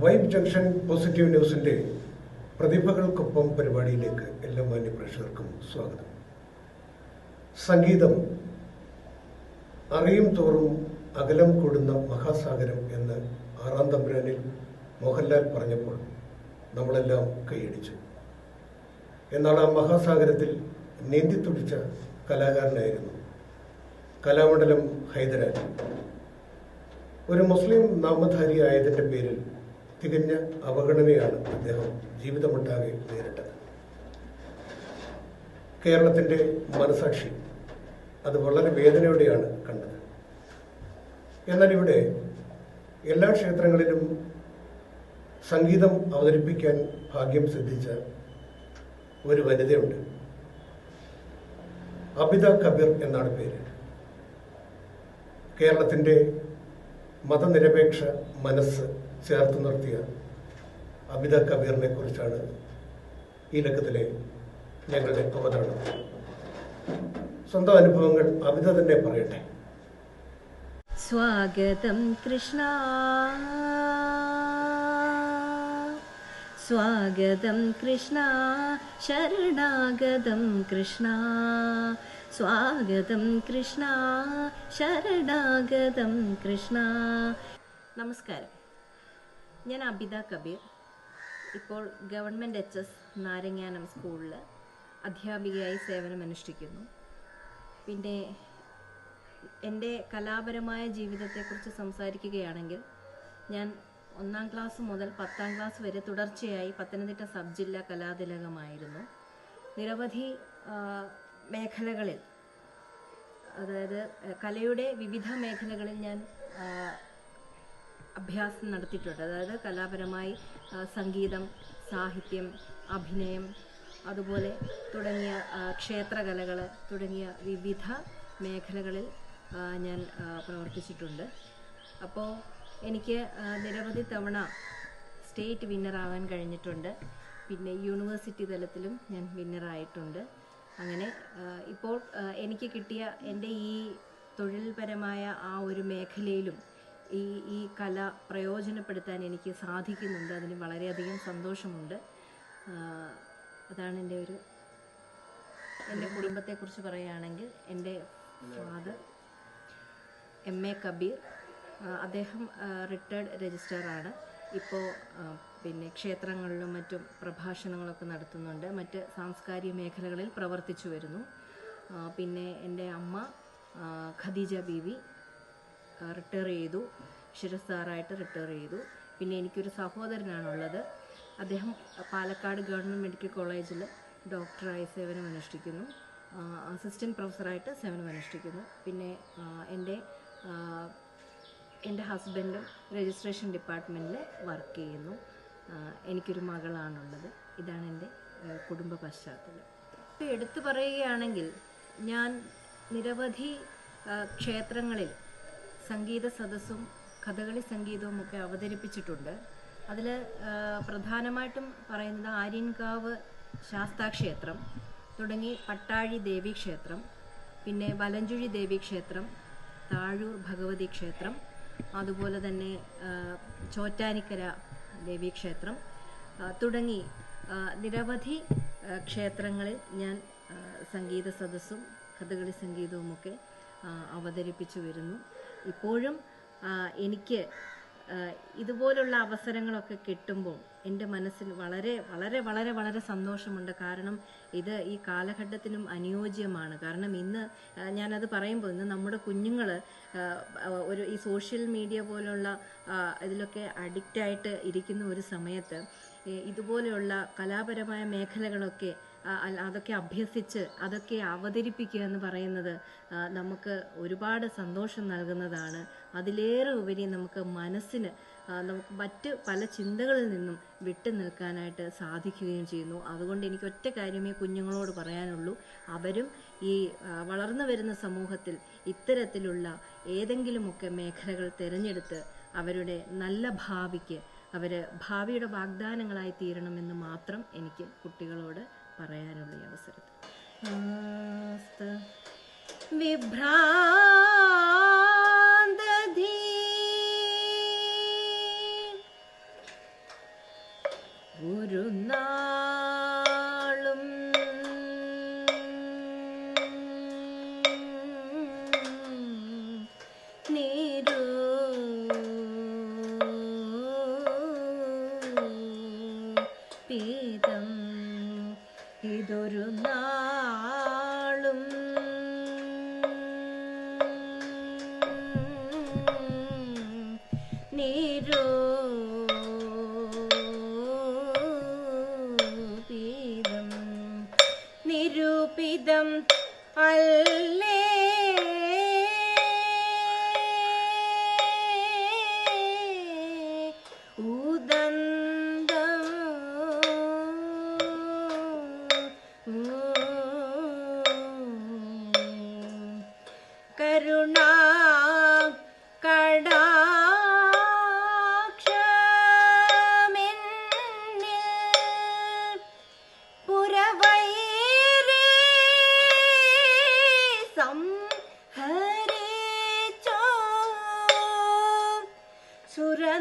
Vibe junction positive ന്യൂസിന്റെ പ്രതിഭകൾക്കൊപ്പം പരിപാടിയിലേക്ക് എല്ലാ മാന്യ പ്രേക്ഷകർക്കും സ്വാഗതം. സംഗീതം അറിയും തോറും അകലം കൂടുന്ന മഹാസാഗരം എന്ന് ആറാം തമ്പുരാനിൽ മോഹൻലാൽ പറഞ്ഞപ്പോൾ നമ്മളെല്ലാം കൈയടിച്ചു. എന്നാൽ ആ മഹാസാഗരത്തിൽ നീന്തി നീന്തിത്തുടിച്ച കലാകാരനായിരുന്നു കലാമണ്ഡലം ഹൈദരാലി. ഒരു മുസ്ലിം നാമധാരിയായതിന്റെ പേരിൽ തികഞ്ഞ അവഗണനയാണ് അദ്ദേഹം ജീവിതമൊട്ടാകെ നേരിട്ടത്. കേരളത്തിന്റെ മനസാക്ഷി അത് വളരെ വേദനയോടെയാണ് കണ്ടത്. എന്നാൽ ഇവിടെ എല്ലാ ക്ഷേത്രങ്ങളിലും സംഗീതം അവതരിപ്പിക്കാൻ ഭാഗ്യം സിദ്ധിച്ച ഒരു വനിതയുണ്ട്. അബിത കബീർ എന്നാണ് പേര്. കേരളത്തിന്റെ മതനിരപേക്ഷ മനസ്സ് ചേർത്ത് നിർത്തിയ അമിത കബീറിനെ കുറിച്ചാണ് ഈ ലക്കത്തിലെ ഞങ്ങളുടെ അവതരണം. സ്വന്തം അനുഭവങ്ങൾ അമിത തന്നെ പറയട്ടെ. സ്വാഗതം കൃഷ്ണ. സ്വാഗതം കൃഷ്ണ. ശരണാഗതം കൃഷ്ണ. സ്വാഗതം കൃഷ്ണ. ശരണാഗതം കൃഷ്ണ. നമസ്കാരം. ഞാൻ അബിത കബീർ. ഇപ്പോൾ ഗവൺമെന്റ് എച്ച് എസ് നാരങ്ങാനം സ്കൂളിൽ അധ്യാപികയായി സേവനമനുഷ്ഠിക്കുന്നു. പിന്നെ എന്റെ കലാപരമായ ജീവിതത്തെക്കുറിച്ച് സംസാരിക്കുകയാണെങ്കിൽ ഞാൻ ഒന്നാം ക്ലാസ് മുതൽ പത്താം ക്ലാസ് വരെ തുടർച്ചയായി പത്തനംതിട്ട സബ് ജില്ലാ കലാതിലകമായിരുന്നു. നിരവധി മേഖലകളിൽ അതായത് കലയുടെ വിവിധ മേഖലകളിൽ ഞാൻ അഭ്യാസം നടത്തിയിട്ടുണ്ട്. അതായത് കലാപരമായി സംഗീതം സാഹിത്യം അഭിനയം അതുപോലെ തുടങ്ങിയ ക്ഷേത്രകലകൾ തുടങ്ങിയ വിവിധ മേഖലകളിൽ ഞാൻ പ്രവർത്തിച്ചിട്ടുണ്ട്. അപ്പോൾ എനിക്ക് നിരവധി തവണ സ്റ്റേറ്റ് വിന്നറാവാൻ കഴിഞ്ഞിട്ടുണ്ട്. പിന്നെ യൂണിവേഴ്സിറ്റി തലത്തിലും ഞാൻ വിന്നറായിട്ടുണ്ട്. അങ്ങനെ ഇപ്പോൾ എനിക്ക് കിട്ടിയ എന്റെ ഈ തൊഴിൽപരമായ ആ ഒരു മേഖലയിലും ഈ ഈ കല പ്രയോജനപ്പെടുത്താൻ എനിക്ക് സാധിക്കുന്നുണ്ട്. അതിന് വളരെയധികം സന്തോഷമുണ്ട്. അതാണ് എന്റെ ഒരു എന്റെ കുടുംബത്തെക്കുറിച്ച് പറയുകയാണെങ്കിൽ എന്റെ ഫാദർ എം എ കബീർ. അദ്ദേഹം റിട്ടയർഡ് രജിസ്ട്രാറാണ് ഇപ്പോൾ പിന്നെ ക്ഷേത്രങ്ങളിലും മറ്റും പ്രഭാഷണങ്ങളൊക്കെ നടത്തുന്നുണ്ട്. മറ്റ് സാംസ്കാരിക മേഖലകളിൽ പ്രവർത്തിച്ചു വരുന്നു. പിന്നെ എന്റെ അമ്മ ഖദീജ ബീവി. റിട്ടയർ ചെയ്തു. ശിരസാറായിട്ട് റിട്ടയർ ചെയ്തു. പിന്നെ എനിക്കൊരു സഹോദരനാണുള്ളത്. അദ്ദേഹം പാലക്കാട് ഗവൺമെന്റ് മെഡിക്കൽ കോളേജിൽ ഡോക്ടറായി സേവനം അനുഷ്ഠിക്കുന്നു. അസിസ്റ്റന്റ് പ്രൊഫസറായിട്ട് സേവനം അനുഷ്ഠിക്കുന്നു. പിന്നെ എന്റെ എന്റെ ഹസ്ബൻഡും രജിസ്ട്രേഷൻ ഡിപ്പാർട്ട്മെന്റിൽ വർക്ക് ചെയ്യുന്നു. എനിക്കൊരു മകളാണുള്ളത്. ഇതാണ് എന്റെ കുടുംബ പശ്ചാത്തലം. ഇപ്പോൾ എടുത്തു പറയുകയാണെങ്കിൽ ഞാൻ നിരവധി ക്ഷേത്രങ്ങളിൽ സംഗീത സദസ്സും കഥകളി സംഗീതവും ഒക്കെ അവതരിപ്പിച്ചിട്ടുണ്ട്. അതിൽ പ്രധാനമായിട്ടും പറയുന്നത് ആര്യൻകാവ് ശാസ്താക്ഷേത്രം തുടങ്ങി പട്ടാഴി ദേവീക്ഷേത്രം പിന്നെ വലഞ്ചുഴി ദേവീക്ഷേത്രം താഴൂർ ഭഗവതി ക്ഷേത്രം അതുപോലെ തന്നെ ചോറ്റാനിക്കര ദേവി ക്ഷേത്രം തുടങ്ങി നിരവധി ക്ഷേത്രങ്ങളിൽ ഞാൻ സംഗീത സദസ്സും കഥകളി സംഗീതവുമൊക്കെ അവതരിപ്പിച്ചു വരുന്നു. ഇപ്പോഴും എനിക്ക് ഇതുപോലുള്ള അവസരങ്ങളൊക്കെ കിട്ടുമ്പോൾ എന്റെ മനസ്സിൽ വളരെ വളരെ വളരെ വളരെ സന്തോഷമുണ്ട്. കാരണം ഇത് ഈ കാലഘട്ടത്തിനും അനുയോജ്യമാണ്. കാരണം ഇന്ന് ഞാനത് പറയുമ്പോൾ ഇന്ന് നമ്മുടെ കുഞ്ഞുങ്ങൾ ഒരു ഈ സോഷ്യൽ മീഡിയ പോലുള്ള ഇതിലൊക്കെ അഡിക്റ്റായിട്ട് ഇരിക്കുന്ന ഒരു സമയത്ത് ഇതുപോലെയുള്ള കലാപരമായ മേഖലകളൊക്കെ അതൊക്കെ അഭ്യസിച്ച് അതൊക്കെ അവതരിപ്പിക്കുക എന്ന് പറയുന്നത് നമുക്ക് ഒരുപാട് സന്തോഷം നൽകുന്നതാണ്. അതിലേറെ ഉപരി നമുക്ക് മനസ്സിന് നമുക്ക് മറ്റ് പല ചിന്തകളിൽ നിന്നും വിട്ടു നിൽക്കാനായിട്ട് സാധിക്കുകയും ചെയ്യുന്നു. അതുകൊണ്ട് എനിക്ക് ഒറ്റ കാര്യമേ കുഞ്ഞുങ്ങളോട് പറയാനുള്ളൂ. അവരും ഈ വളർന്നു വരുന്ന സമൂഹത്തിൽ ഇത്തരത്തിലുള്ള ഏതെങ്കിലുമൊക്കെ മേഖലകൾ തിരഞ്ഞെടുത്ത് അവരുടെ നല്ല ഭാവിക്ക് അവർ ഭാവിയുടെ വാഗ്ദാനങ്ങളായി തീരണമെന്ന് മാത്രം എനിക്ക് കുട്ടികളോട് പറയാനുള്ള അവസരത്തിൽ ആസ്ത നാളും നിരൂപിതം നിരൂപിതം അല്ലേ?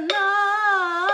那。